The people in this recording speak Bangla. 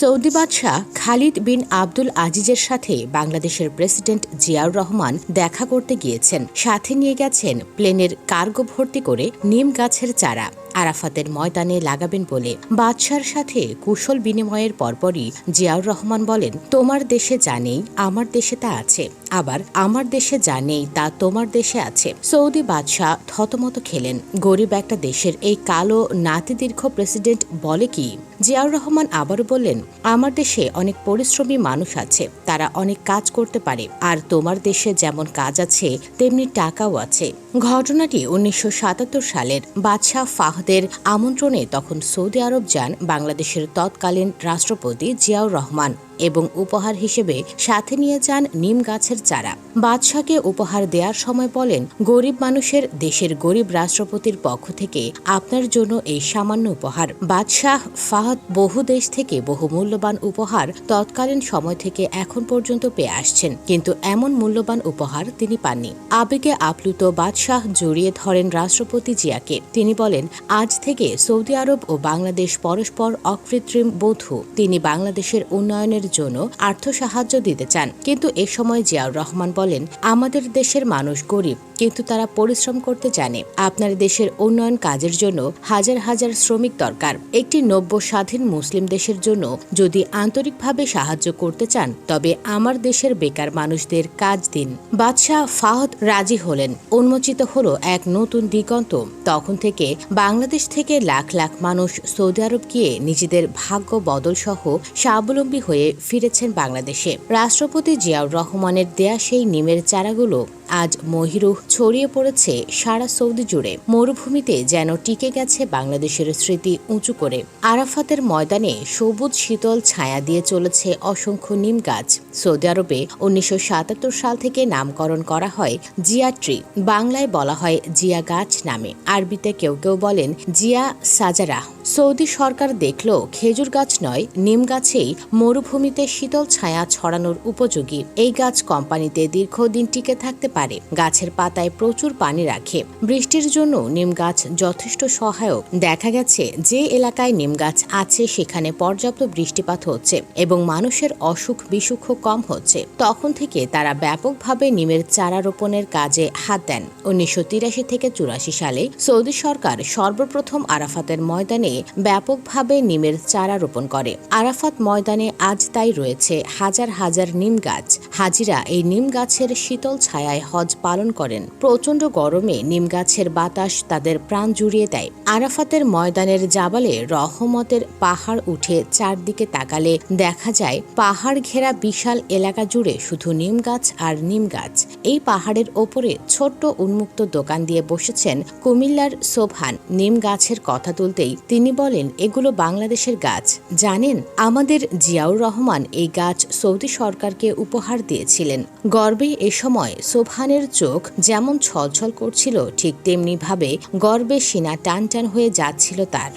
সৌদি বাদশাহ খালিদ বিন আব্দুল আজিজের সাথে বাংলাদেশের প্রেসিডেন্ট জিয়াউর রহমান দেখা করতে গিয়েছেন। সাথে নিয়ে গেছেন প্লেনের কার্গো ভর্তি করে নিম গাছের চারা। আরাফাতের ময়দানে লাগাবেন বলে। বাদশার সাথে কুশল বিনিময়ের পরপরই জিয়াউর রহমান বলেন, তোমার দেশে জানেই আমার দেশে তা আছে। আবার আমার দেশে যা নেই তা তোমার দেশে আছে। সৌদি বাদশাহ থতমত খেলেন। গরিব একটা দেশের এই কালো নাতিদীর্ঘ প্রেসিডেন্ট বলে কি? জিয়াউর রহমান আবারও বললেন, আমার দেশে অনেক পরিশ্রমী মানুষ আছে, তারা অনেক কাজ করতে পারে। আর তোমার দেশে যেমন কাজ আছে, তেমনি টাকাও আছে। ঘটনাটি উনিশশো সাতাত্তর সালের বাদশাহ ফাহদের আমন্ত্রণে তখন সৌদি আরব যান বাংলাদেশের তৎকালীন রাষ্ট্রপতি জিয়াউর রহমান। এবং উপহার হিসেবে সাথে নিয়ে যান নিম গাছের চারা। বাদশাহকে উপহার দেওয়ার সময় বলেন, গরিব মানুষের দেশের গরিব রাষ্ট্রপতির পক্ষ থেকে আপনার জন্য এই সামান্য উপহার। বাদশাহ ফাহাদ বহু দেশ থেকে বহু মূল্যবান উপহার তৎকালীন সময় থেকে এখন পর্যন্ত পেয়ে আসছেন। কিন্তু এমন মূল্যবান উপহার তিনি পাননি। আবেগে আপ্লুত বাদশাহ জড়িয়ে ধরেন রাষ্ট্রপতি জিয়াকে। তিনি বলেন, আজ থেকে সৌদি আরব ও বাংলাদেশ পরস্পর অকৃত্রিম বধূ। তিনি বাংলাদেশের উন্নয়নের জন্য আর্থ সাহায্য দিতে চান। কিন্তু এ সময় জিয়াউর রহমান বলেন, আমাদের দেশের মানুষ গরিব কিন্তু তারা পরিশ্রম করতে জানে আপনার দেশের উন্নয়ন কাজের জন্য হাজার হাজার শ্রমিক দরকার। একটি নব্য স্বাধীন মুসলিম দেশের জন্য যদি আন্তরিকভাবে সাহায্য করতে চান, তবে আমার দেশের বেকার মানুষদের কাজ দিন। বাদশাহ ফাহদ রাজি হলেন। উন্মোচিত হলো এক নতুন দিগন্ত। তখন থেকে বাংলাদেশ থেকে লাখ লাখ মানুষ সৌদি আরব গিয়ে নিজেদের ভাগ্য বদল সহ স্বাবলম্বী হয়ে ফিরেছেন বাংলাদেশে। রাষ্ট্রপতি জিয়াউর রহমানের দেয়া সেই নিমের চারাগুলো আজ মহিরুহ ছড়িয়ে পড়েছে সারা সৌদি জুড়ে। মরুভূমিতে যেন টিকে গেছে বাংলাদেশের স্মৃতি উঁচু করে। আরাফাতের ময়দানে সবুজ শীতল ছায়া দিয়ে চলেছে অসংখ্য নিম গাছ। সৌদি আরবে উনিশশো সাতাত্তর সাল থেকে নামকরণ করা হয় জিয়া ট্রি। বাংলায় বলা হয় জিয়া গাছ নামে। আরবিতে কেউ কেউ বলেন জিয়া সাজারা সৌদি সরকার দেখল খেজুর গাছ নয়, নিম গাছেই মরুভূমিতে শীতল ছায়া ছড়ানোর উপযোগী। এই গাছ কোম্পানিতে দীর্ঘদিন টিকে থাকতে পারে। গাছের পাতায় প্রচুর পানি রাখে। বৃষ্টির জন্য নিম গাছ যথেষ্ট সহায়ক। দেখা গেছে যে এলাকায় নিম গাছ আছে, সেখানে পর্যাপ্ত বৃষ্টিপাত হচ্ছে এবং মানুষের অসুখ বিসুখও কম হচ্ছে। তখন থেকে তারা ব্যাপকভাবে নিমের চারা রোপণের কাজে হাত দেন। উনিশশো তিরাশি থেকে চুরাশি সালে সৌদি সরকার সর্বপ্রথম আরাফাতের ময়দানে ব্যাপকভাবে নিমের চারা রোপণ করে। আরাফাত ময়দানে আজ তাই রয়েছে হাজার হাজার নিম গাছ। হাজিরা এই নিম গাছের শীতল ছায়ায় হজ পালন করেন। প্রচণ্ড গরমে নিম গাছের বাতাস তাদের প্রাণ জুড়িয়ে দেয়। আরাফাতের ময়দানের জাবালে রহমতের পাহাড় উঠে চারদিকে তাকালে দেখা যায় পাহাড় ঘেরা বিশাল এলাকা জুড়ে শুধু নিম গাছ আর নিম গাছ। এই পাহাড়ের ওপরে ছোট্ট উন্মুক্ত দোকান দিয়ে বসেছেন কুমিল্লার সোভান নিম গাছের কথা তুলতেই তিনি বলেন, এগুলো বাংলাদেশের গাছ। জানেন, আমাদের জিয়াউর রহমান এই গাছ সৌদি সরকারকে উপহার দিয়েছিলেন। গর্বে এ সময় সোভানের চোখ যেমন ছলছল করছিল, ঠিক তেমনি ভাবে গর্বে সিনা টান টান হয়ে যাচ্ছিল তার।